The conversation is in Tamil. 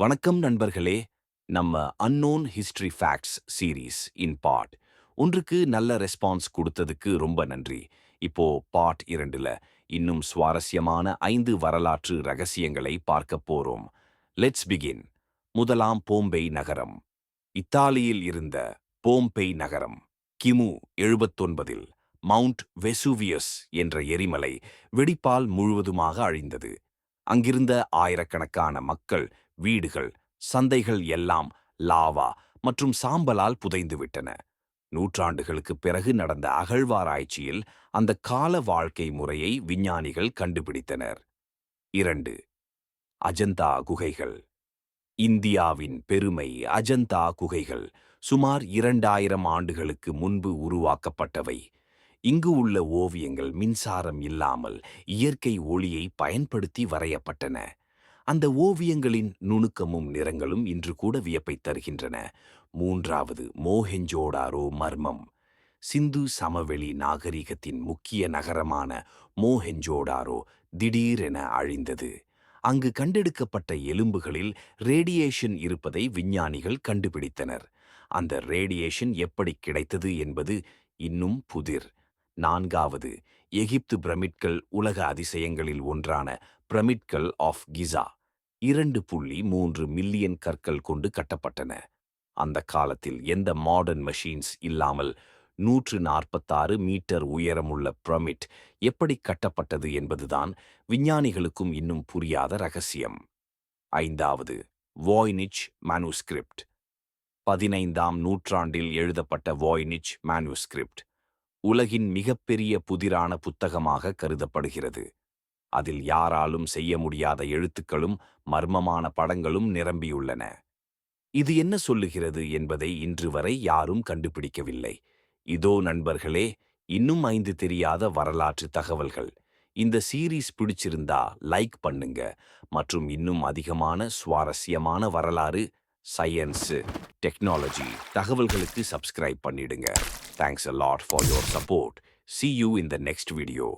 வணக்கம் நண்பர்களே. நம்ம அன்னோன் ஹிஸ்டரி ஃபேக்ட்ஸ் சீரீஸ் இன் பார்ட் ஒன்றுக்கு நல்ல ரெஸ்பான்ஸ் கொடுத்ததுக்கு ரொம்ப நன்றி. இப்போ பார்ட் இரண்டுல இன்னும் சுவாரஸ்யமான ஐந்து வரலாற்று ரகசியங்களை பார்க்க போறோம். லெட்ஸ் பிகின் முதலாம் போம்பை நகரம். இத்தாலியில் இருந்த போம்பெய் நகரம். கிமு எழுபத்தொன்பதில் மவுண்ட் வெசூவியஸ் என்ற எரிமலை வெடிப்பால் முழுவதுமாக அழிந்தது. அங்கிருந்த ஆயிரக்கணக்கான மக்கள் வீடுகள் சந்தைகள் எல்லாம் லாவா மற்றும் சாம்பலால் புதைந்துவிட்டன. நூற்றாண்டுகளுக்குப் பிறகு நடந்த அகழ்வாராய்ச்சியில் அந்த கால வாழ்க்கை முறையை விஞ்ஞானிகள் கண்டுபிடித்தனர். இரண்டு அஜந்தா குகைகள். இந்தியாவின் பெருமை அஜந்தா குகைகள் சுமார் இரண்டாயிரம் ஆண்டுகளுக்கு முன்பு உருவாக்கப்பட்டவை. இங்கு உள்ள ஓவியங்கள் மின்சாரம் இல்லாமல் இயற்கை ஒளியை பயன்படுத்தி வரையப்பட்டன. அந்த ஓவியங்களின் நுணுக்கமும் நிறங்களும் இன்று கூட வியப்பை தருகின்றன. மூன்றாவது மோஹெஞ்சோடாரோ மர்மம். சிந்து சமவெளி நாகரிகத்தின் முக்கிய நகரமான மோஹெஞ்சோடாரோ திடீரென அழிந்தது. அங்கு கண்டெடுக்கப்பட்ட எலும்புகளில் ரேடியேஷன் இருப்பதை விஞ்ஞானிகள் கண்டுபிடித்தனர். அந்த ரேடியேஷன் எப்படி கிடைத்தது என்பது இன்னும் புதிர். நான்காவது எகிப்து பிரமிட்கள் உலக அதிசயங்களில் ஒன்றான பிரமிட்கள் ஆஃப் கிசா. இரண்டு புள்ளி மூன்று மில்லியன் கற்கள் கொண்டு கட்டப்பட்டன. அந்த காலத்தில் எந்த மாடர்ன் மெஷின்ஸ் இல்லாமல் நூற்று நாற்பத்தாறு மீட்டர் உயரமுள்ள பிரமிட் எப்படி கட்டப்பட்டது என்பதுதான் விஞ்ஞானிகளுக்கும் இன்னும் புரியாத ரகசியம். ஐந்தாவது வாய்னிச் மேனுஸ்கிரிப்ட் பதினைந்தாம் நூற்றாண்டில் எழுதப்பட்ட வாய்னிச் மேனுஸ்கிரிப்ட் உலகின் மிகப்பெரிய புதிரான புத்தகமாக கருதப்படுகிறது. அதில் யாராலும் செய்ய முடியாத எழுத்துக்களும் மர்மமான படங்களும் நிரம்பியுள்ளன. இது என்ன சொல்லுகிறது என்பதை இன்று வரை யாரும் கண்டுபிடிக்கவில்லை. இதோ நண்பர்களே இன்னும் ஐந்து தெரியாத வரலாற்று தகவல்கள். இந்த சீரீஸ் பிடிச்சிருந்தா லைக் பண்ணுங்க. மற்றும் இன்னும் அதிகமான சுவாரஸ்யமான வரலாறு சயின்ஸு டெக்னாலஜி தகவல்களுக்கு சப்ஸ்கிரைப் பண்ணிடுங்க. Thanks a lot for your support see you in the next video